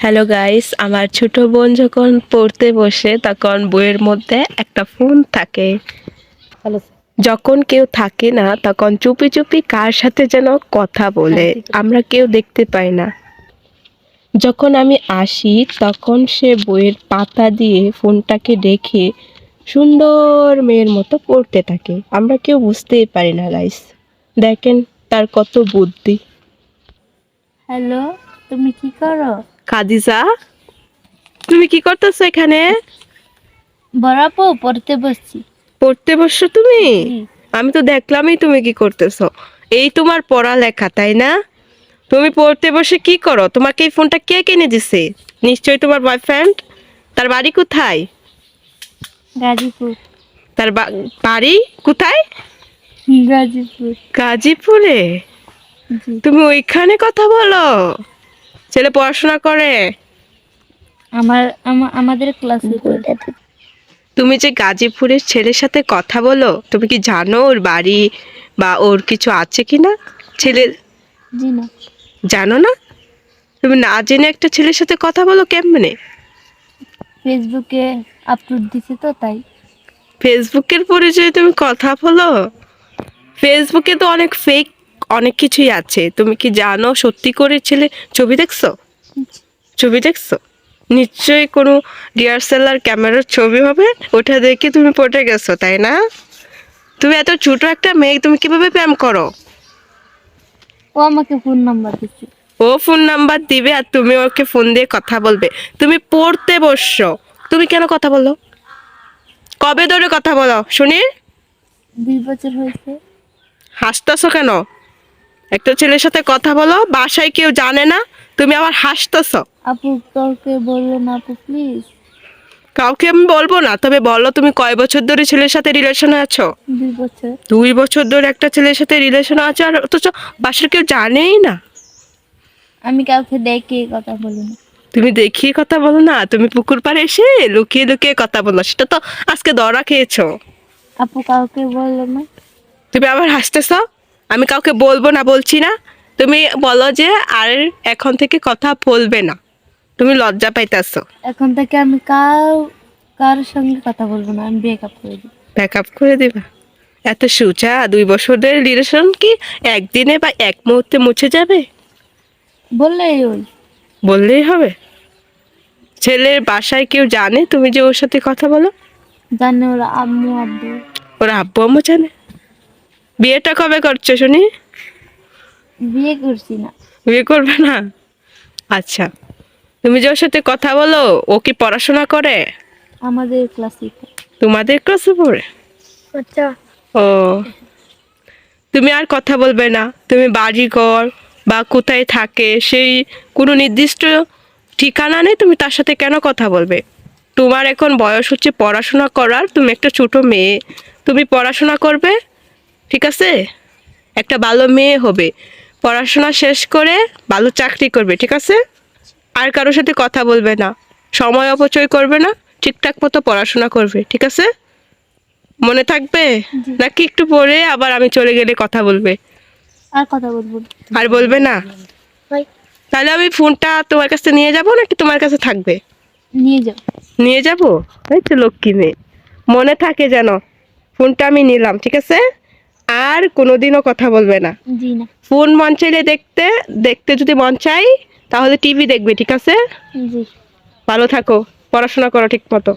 Hello guys আমার ছোট বোন যখন পড়তে বসে তখন বইয়ের মধ্যে একটা ফোন থাকে। যখন কেউ থাকে না তখন চুপি চুপি কার সাথে যেন কথা বলে। আমরা কেউ দেখতে পাই না। যখন আমি আসি তখন সে বইয়ের পাতা দিয়ে ফোনটাকে রেখে সুন্দর মেয়ের মতো পড়তে থাকে। আমরা কেউ বুঝতেই পারি না গাইস দেখেন তার কত বুদ্ধি। হ্যালো তুমি কি করো? কাদিজা তুমি কি করতেছো এখানে? বরাবো পড়তে বসছি। পড়তে বসছো তুমি? আমি তো দেখলামই তুমি কি করতেছো। এই তোমার পড়া লেখা তাই না? তুমি পড়তে বসে কি করো? তোমাকে এই ফোনটা কে কিনে দিছে? নিশ্চয়ই তোমার বয়ফ্রেন্ড তার বাড়ি কোথায়? গাজীপুর। তার বাড়ি কোথায়? গাজীপুর। গাজীপুরে? তুমি ওইখানে কথা বলো। ছেলে পড়াশোনা করে? আমার আমাদের ক্লাসে তুমি যে গাজীপুরের ছেলের সাথে কথা বলো তুমি কি জানো ওর বাড়ি বা ওর কিছু আছে কি না? ছেলে জি না। জানো না? তুমি না জেনে একটা ছেলের সাথে কথা বলো কেমনে? ফেসবুকে আপলোড দিছে তো তাই। ফেসবুকের পরিচয়ে তুমি কথা বলো? ফেসবুকে তো অনেক ফেক অনেক কিছুই আছে। তুমি কি জানো সত্যি করে ছেলে? ছবি দেখছ? ছবি দেখছ? নিশ্চয়ই কোনো ডিআরসেলার ক্যামেরার ছবি হবে? ওটা দেখে তুমি পটে গেছো তাই না? তুমি এত ছোট একটা মেয়ে তুমি কীভাবে প্রেম করো? ও আমাকে ফোন নাম্বার দিচ্ছে। ও ফোন নাম্বার দিবে আর তুমি ওকে ফোন দিয়ে কথা বলবে। তুমি পড়তে বসছো। তুমি কেন কথা বলো? কবে ধরে কথা বলো? শুনি। দুই বছর হয়েছে। হাসতেছো কেন? একটা ছেলের সাথে কথা বলো বাসায় কেউ জানে না তুমি আবার হাসতেছ। আপু কাউকে বলল না আপু প্লিজ কাউকে আমি বলব না তবে বলো তুমি কয় বছর ধরে ছেলের সাথে রিলেশনে আছো? দুই বছর। দুই বছর ধরে একটা ছেলের সাথে রিলেশনে আছো আর অথচ বাসার কেউ জানেই না। আমি কাউকে দেখে কথা বলি না। তুমি দেখিয়ে কথা বলো না তুমি পুকুর পাড়ে এসে লুকিয়ে লুকিয়ে কথা বলো সেটা তো আজকে দরা খেয়েছো। আপু কাউকে বলল না। তুমি আবার হাসতেছ? আমি কাউকে বলব না বলছি না। তুমি বলো যে আর এখন থেকে কথা বলবে না। তুমি লজ্জা পাইতেছো। এখন থেকে আমি কার কার সঙ্গে কথা বলব না আমি ব্রেকআপ করে দিই ব্যাক আপ করে দিবা? এত সুচা দুই বছরের রিলেশন কি একদিনে বা এক মুহূর্তে মুছে যাবে? বললেই ওই। বললেই হবে? ছেলের বাসায় কেউ জানে তুমি যে ওর সাথে কথা বলো? জানে ওরা আম্মু আব্বু। ওর আব্বু আম্মু জানে? বিয়েটা কবে করছ শুনি? বিয়ে করছি না। বিয়ে করবে না? আচ্ছা। তুমি যে ওর সাথে কথা বলো ও কি পড়াশোনা করে? আমাদের ক্লাসিক তোমাদের ক্লাসে পড়ে? আচ্ছা। ও। তুমি আর কথা বলবে না। তুমি বাড়ি ঘর বা কোথায় থাকে সেই কোনো নির্দিষ্ট ঠিকানা নেই তুমি তার সাথে কেন কথা বলবে? তোমার এখন বয়স হচ্ছে পড়াশোনা করার তুমি একটা ছোট মেয়ে। তুমি পড়াশোনা করবে? ঠিক আছে? একটা ভালো মেয়ে হবে। পড়াশোনা শেষ করে ভালো চাকরি করবে ঠিক আছে? আর কারোর সাথে কথা বলবে না। সময় অপচয় করবে না ঠিকঠাক মতো পড়াশোনা করবে ঠিক আছে? মনে থাকবে? নাকি একটু পরে আবার আমি চলে গেলে কথা বলবে? আর কথা বলব আর বলবে না? তাহলে আমি ফোনটা তোমার কাছে নিয়ে যাব নাকি তোমার কাছে থাকবে? নিয়ে যাও। নিয়ে যাব? এই তো লক্ষ্মী মেয়ে। মনে থাকে যেন। ফোনটা আমি নিলাম ঠিক আছে? আর কোনোদিনও কথা বলবে না। জি না। ফোন মন চাইলে দেখতে দেখতে যদি মন চাই তাহলে টিভি দেখবে ঠিক আছে? জি। ভালো থাকো পড়াশোনা করো ঠিক মতো